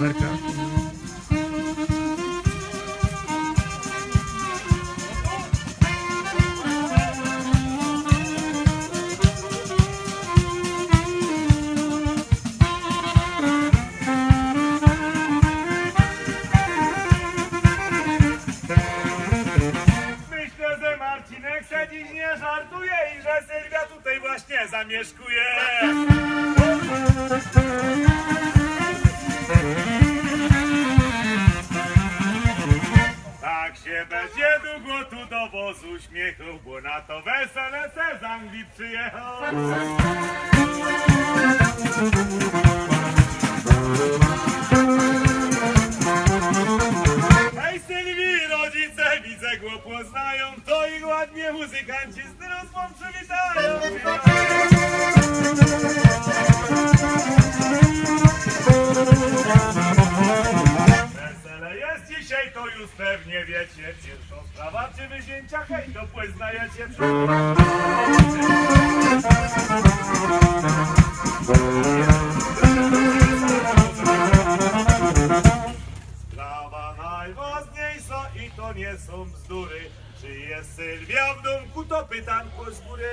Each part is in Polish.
Werka. Myślę, że Marcinek se dziś nie żartuje i że Sylwia tutaj właśnie zamieszkuje. Się będzie długo tu do wozu śmiechu, bo na to wesele se z Anglii przyjechał. Hej Sylwii, rodzice widzę go poznają, to ich ładnie muzykanci z drozwą przywitają. Sprawa, czy wy zięcia hej, to poznajecie. Sprawa najważniejsza i to nie są bzdury. Czy jest Sylwia w domku, to pytanko z góry.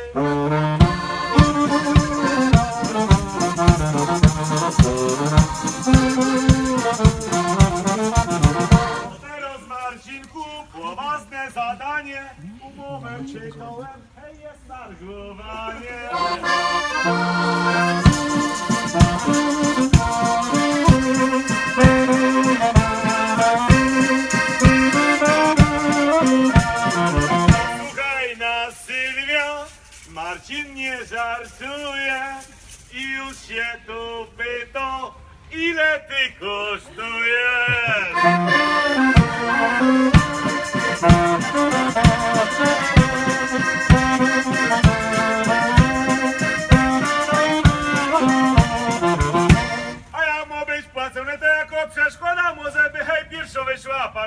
Marcin nie żartuje i już się tu pyta, ile ty kosztujesz.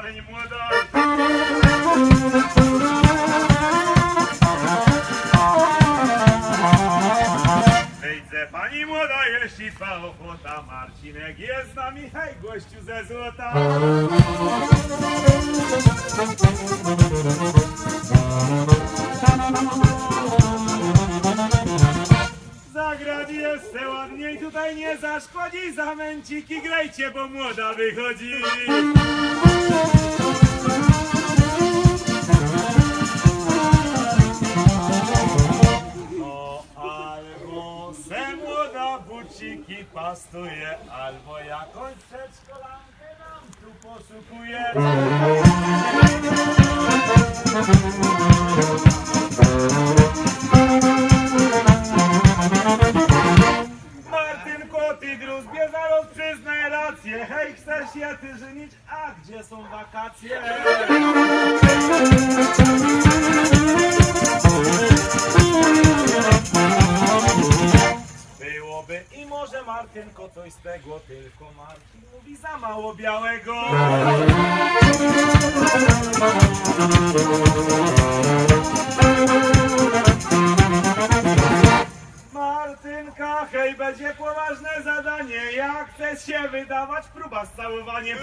Pani młoda. Pani młoda, jest hej gościu ze złota. Zagrać jeszcze ładniej, tutaj nie zaszkodzi, zamęciki grajcie, bo młoda wychodzi. Buciki pastuje, albo jakąś przedszkolankę nam tu poszukuje. Martynko, ty gruzbie, zaraz przyznaj rację. Hej, chcesz się ty żenić? A gdzie są wakacje? Martynko coś z tego, tylko Martin mówi za mało białego. Martynka, hej, będzie poważne zadanie. Jak chcesz się wydawać, próba z całowaniem.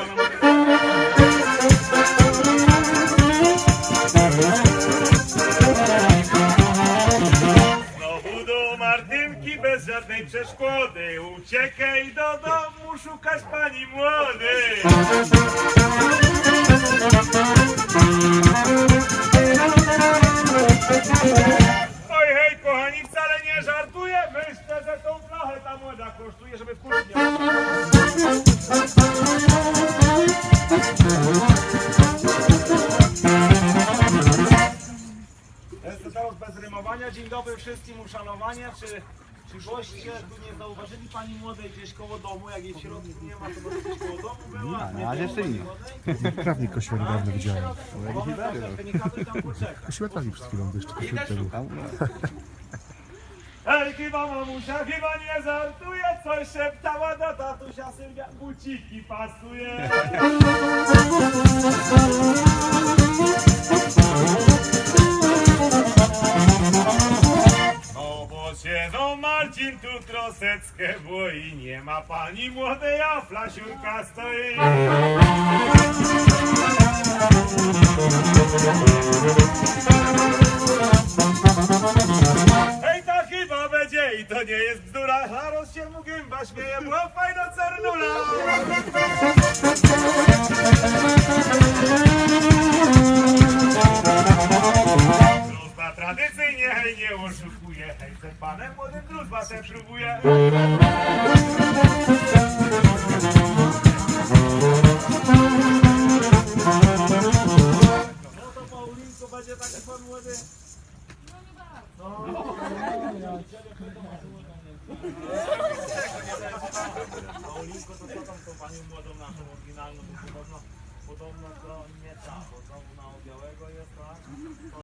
Znowu do Martynki bez żadnej przeszkody. Uciekaj do domu, szukać pani młodej. Oj, hej, kochani, wcale nie żartuję. Myślę, że tą flachę ta młoda kosztuje, żeby w kurwie. Jest to bez rymowania. Dzień dobry wszystkim, uszanowanie. Czy, czy goście tu nie zauważyli pani młodej gdzieś koło domu? Jak jej w środku nie ma, to może gdzieś koło domu była? Na razie jeszcze nie. Prawnik kościoła niedawno widziałem. Jakiś dalej. Delikatnie tam poczeka. Kościoła prawnik przed chwilą jeszcze kościół tego. Tam, Hej, chyba mamusia, chyba nie żartuje, coś szeptała do tatusia Sylwia, buciki pasuje. No bo boi. Nie ma pani młodej, a flasiurka stoi. Hej, ta chyba będzie i to nie jest bzdura. Zaraz się mu gęba śmieje, bo fajna cernula. Se próbuje. No to Paulinko będzie taki pan młody. Paulinko, to co tam tą panią młodą naszą oryginalną, nie?